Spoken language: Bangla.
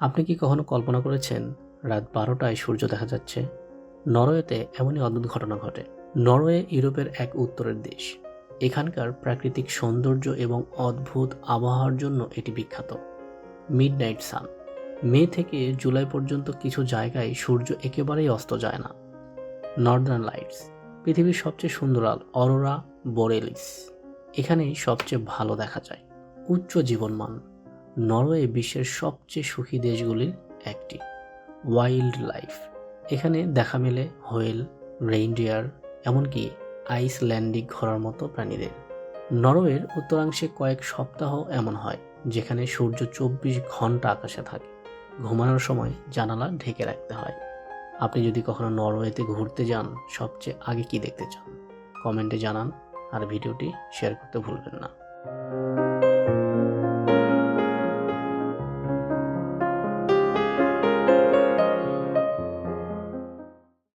আপনি কি কখনো কল্পনা করেছেন, রাত বারোটায় সূর্য দেখা যাচ্ছে? নরওয়েতে এমনই অদ্ভুত ঘটনা ঘটে। নরওয়ে ইউরোপের এক উত্তরের দেশ। এখানকার প্রাকৃতিক সৌন্দর্য এবং অদ্ভুত আবহাওয়ার জন্য এটি বিখ্যাত। মিড নাইট সান। মে থেকে জুলাই পর্যন্ত কিছু জায়গায় সূর্য একেবারেই অস্ত যায় না। Northern lights. পৃথিবীর সবচেয়ে সুন্দর আল অরোরা বোরেলিস। এখানেই সবচেয়ে ভালো দেখা যায়। উচ্চ জীবনমান। নরওয়ে বিশ্বের সবচেয়ে সুখী দেশগুলির একটি, ওয়াইল্ড লাইফ। এখানে দেখা মেলে হোয়েল, রেইনডিয়ার, এমনকি আইসল্যান্ডিক ঘোড়ার মতো প্রাণীদের। নরওয়ের উত্তরাংশে কয়েক সপ্তাহ এমন হয়, যেখানে সূর্য চব্বিশ ঘণ্টা আকাশে থাকে। ঘুমানোর সময় জানালা ঢেকে রাখতে হয়। আপনি যদি কখনো নরওয়েতে ঘুরতে যান, সবচেয়ে আগে কি দেখতে চান? কমেন্টে জানান, আর ভিডিওটি শেয়ার করতে ভুলবেন না।